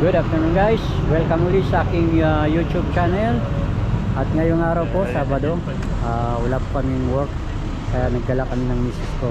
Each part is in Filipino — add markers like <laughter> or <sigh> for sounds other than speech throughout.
Good afternoon guys, welcome ulit sa aking uh, YouTube channel. At ngayong araw po, Sabado, uh, wala po kaming work Kaya nagdala kami ng misis ko.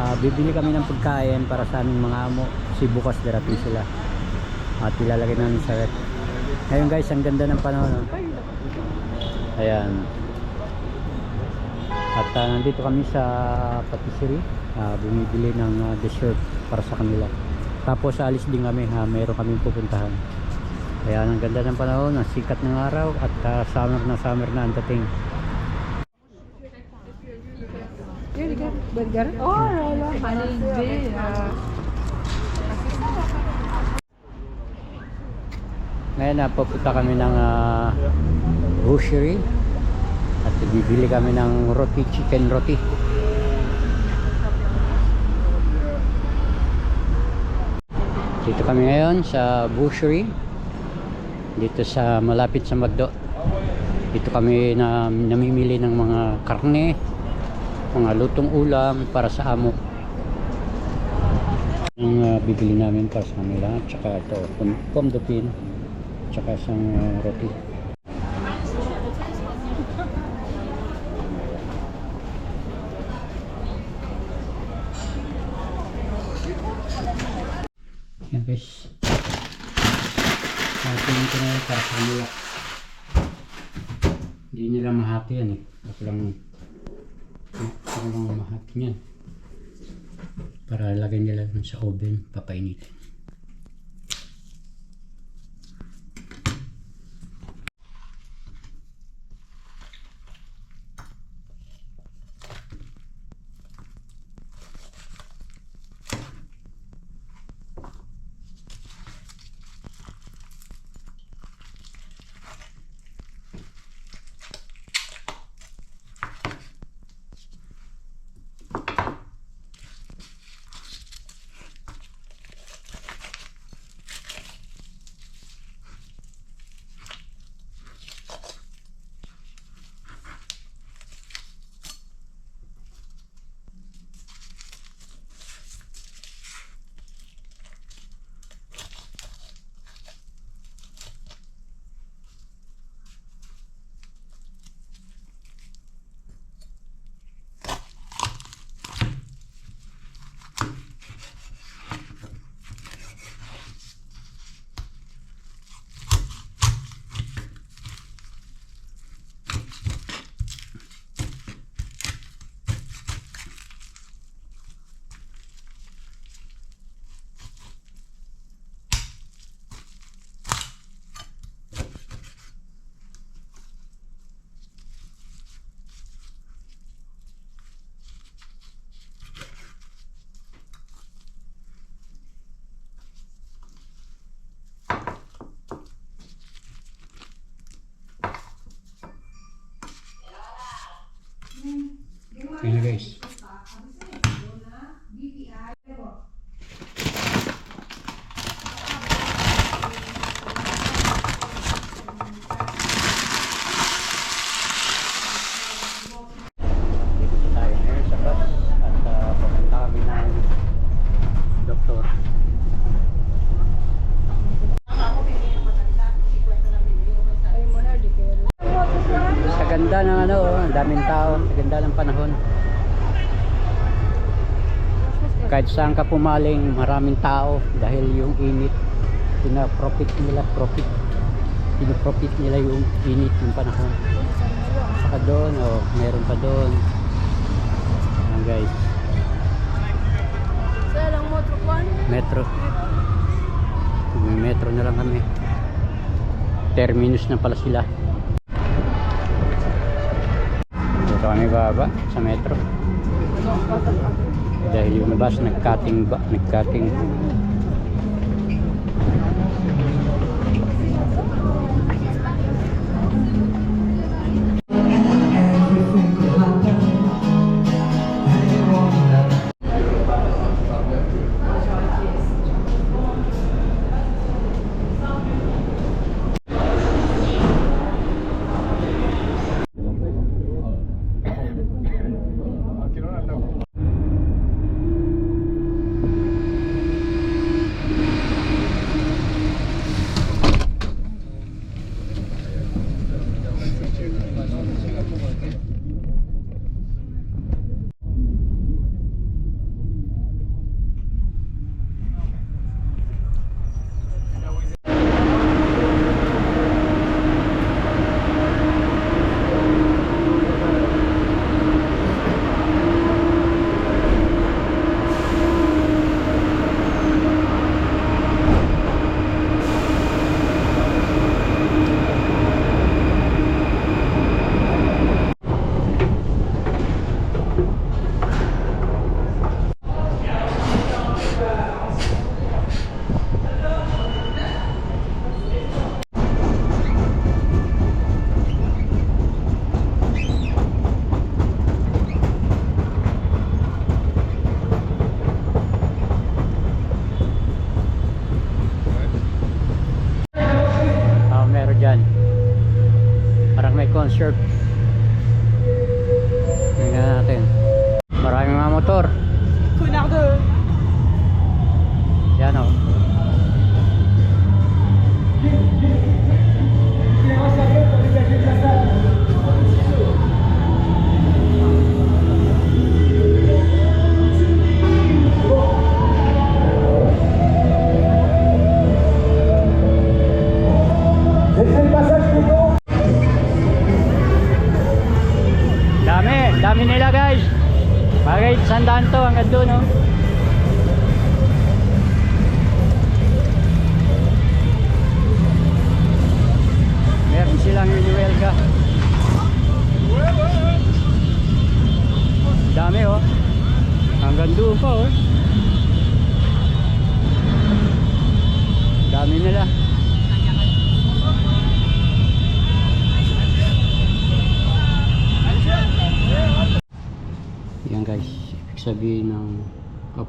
Uh, Bibili kami ng pagkain para sa aming mga amo. Kasi bukas darating sila. At ilalagay namin sa rep Ngayon guys, ang ganda ng panahon oh. Ayan. At uh, nandito kami sa patisserie. Uh, Bumibili ng uh, dessert para sa kanila tapos alis din kami ha, mayroon kaming pupuntahan. Kaya ang ganda ng panahon, ang sikat ng araw at ah, summer na summer na ang dating. Burger? Oh, wala. Haligi. Ngayon na pupunta kami ng uh, grocery at bibili kami ng roti, chicken roti. Dito kami ngayon sa butchery. Dito sa malapit sa Magdo. Dito kami na namimili ng mga karne, mga lutong ulam para sa amo. Ang uh, bibili namin para sa kanila, tsaka ito, pom- tsaka isang uh, roti. Yan guys. Natin ko na yan para sa kanila. Hindi nila mahati yan eh. Ako lang, ako lang mahati niyan. Para lagay nila sa oven, papainitin. Yan na guys. Dito po tayo ngayon sa bus at uh, papunta kami ng doktor. Ay mo na, di kayo. Sa ganda ng ano, oh, ang daming tao, sa ganda ng panahon. Kahit saan ka pumaling, maraming tao dahil yung init, pina-profit nila, profit. Pinaprofit nila yung init, yung panahon. Saka doon, oh, meron pa doon. Ayan guys, Sa lang trukuan? metro. May metro na lang kami. Terminus na pala sila. Dito kami baba sa metro. Dahil yung bus nag-cutting nag-cutting.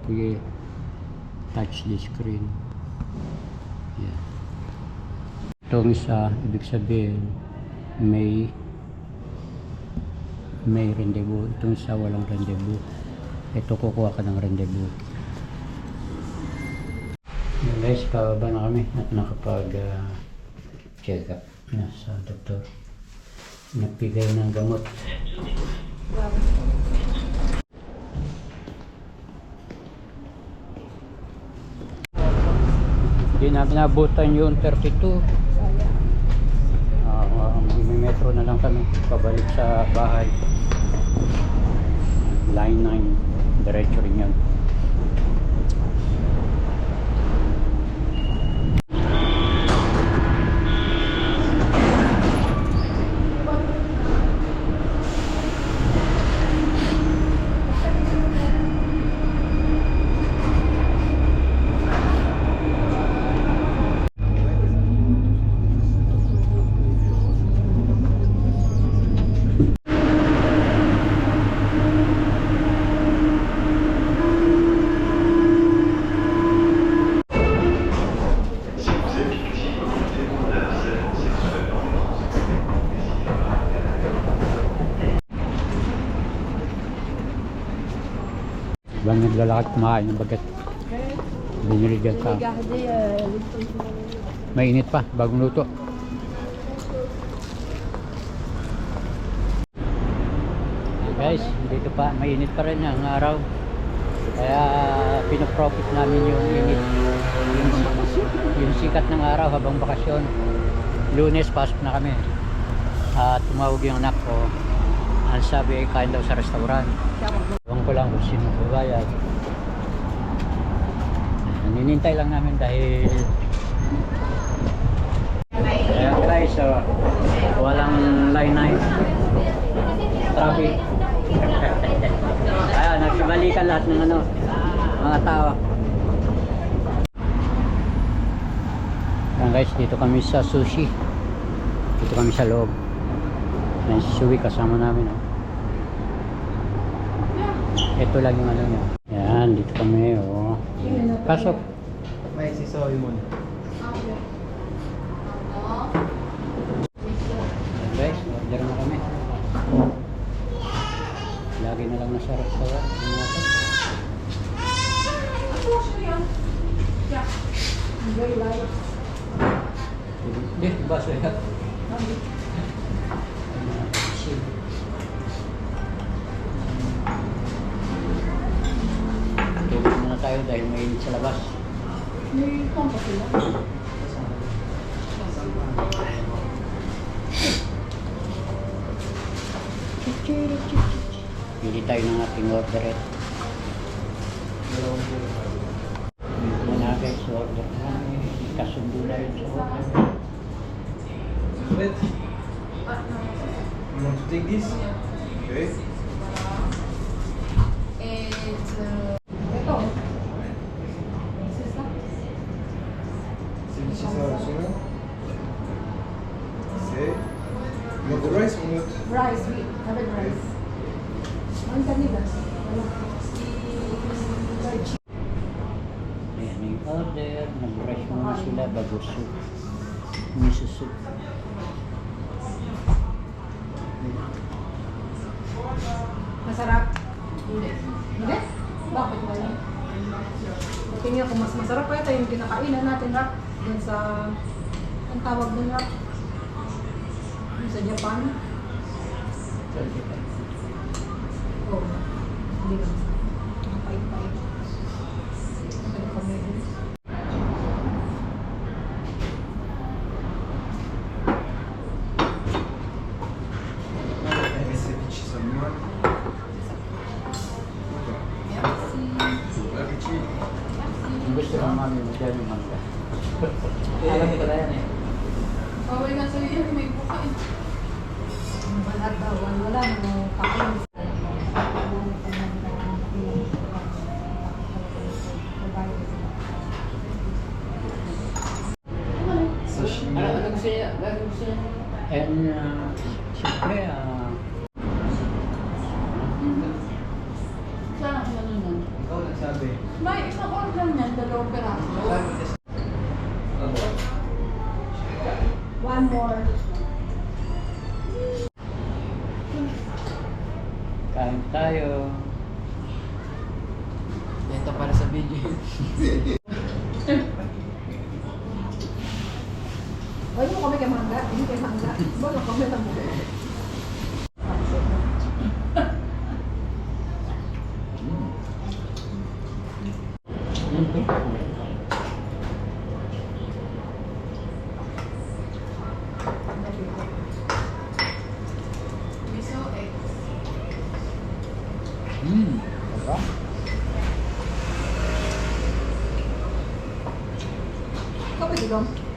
Apuye touch the screen. Yan. Itong isa, ibig sabihin may may rendezvous. Itong isa walang rendezvous. Ito kukuha ka ng rendezvous. Yan guys, pababa na kami at nakapag ah, check up na sa doktor. Nagbigay ng gamot. Hindi namin nabutan yung 32. Ah, uh, may metro na lang kami pabalik sa bahay. Line 9. Diretso rin yan. Bang naglalakad kumain ng bagat. Binili dyan sa... Mainit pa, bagong luto. Guys, dito pa, mainit pa rin ang araw. Kaya pinoprofit namin yung init. Yung, sikat ng araw habang bakasyon. Lunes, pasok na kami. At tumawag yung anak ko. Ang sabi kain daw sa restaurant. Ko lang kung sino babayad. Ninintay lang namin dahil Ayan guys, so, walang line 9 traffic. <laughs> Ayan, nagsibalikan lahat ng ano, mga tao. Ayan guys, dito kami sa sushi. Dito kami sa loob. Ayan si Suwi kasama namin. Oh. Ito lang yung ano niya. Ayan, dito kami. Oh. Pasok. May sisoy mo. Ayan guys, order na kami. Lagi na lang nasa restaurant. Ano na to? Hindi, baso yan. Tulog muna tayo dahil mainit sa labas. May pampa sila. Pili tayo ng ating order. eh. Dito muna guys, order na. Kasundo na rin sa order. Wait. You want to take this? Okay. It's uh, Tingin ko mas masarap pa ito yung kinakainan natin rap. Dun sa, ang tawag dun rap? Dun sa Japan. Oo. Hindi lang. Ang pait-pait. Ang kami dun. Maybe ceviche some more. Ceviche. Ang gusto ng mami mo dyan yung mangga. Alam ko na yan eh. Bawal nga sa'yo yan, may buka eh. Wala daw. Wala na. Kakain. Sashimi. Ano gusto niya? Ano gusto niya? And, uh, siyempre, ah, Saan ako nanonood? Ikaw nagsabi. May isang order niyan, dalawang peraso. One more. kain tayo. Ito para sa video. Wala mo kami kay mangga. Hindi kay mangga. Wala kami lang mo. Miso egg. Hmm, sarap. Ikaw pwede dong.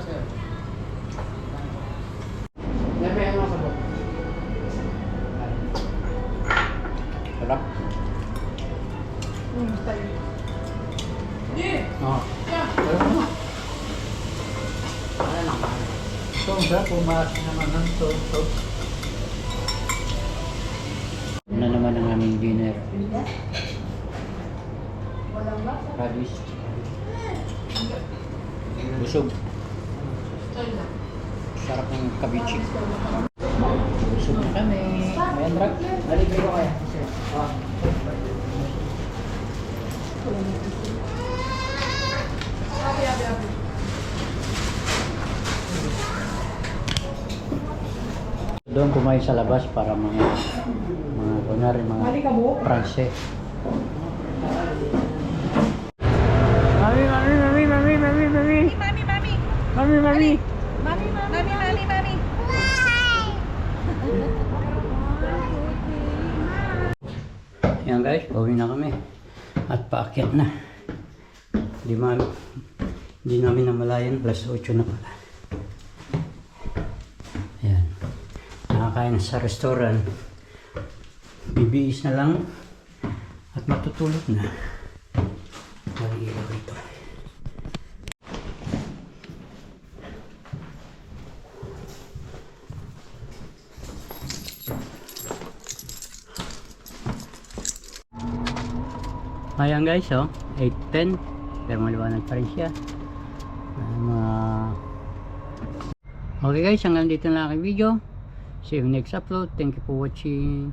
Sir. Never yung mga sabot. Sarap. Hmm, tayo. Hindi! Oh. Yeah! Pero ano? Ano ba? Ito, sarap. Naman ng. Ano naman ang aming dinner? Walang lasa. Radish. Busog. Sarap ng kabichi. Busog na kami. Ayan, Drag. Balik ko kaya. Ah. Abi, abi, abi. Doon kumain sa labas para mga mga kunyari mga? Pranse. Mami, mami. Mami, mami, mami, mami! Yan guys, uwi na kami. At paakyat na. Di man, di namin namalayan, plus 8 na pala. Ayan. Nakakain na sa restaurant. Bibihis na lang at matutulog na. Walang ilaw Ayan guys, oh, 8.10 pero maliwanag pa rin siya. Ah, mga... Okay guys, hanggang dito na aking video. See you next upload. Thank you for watching.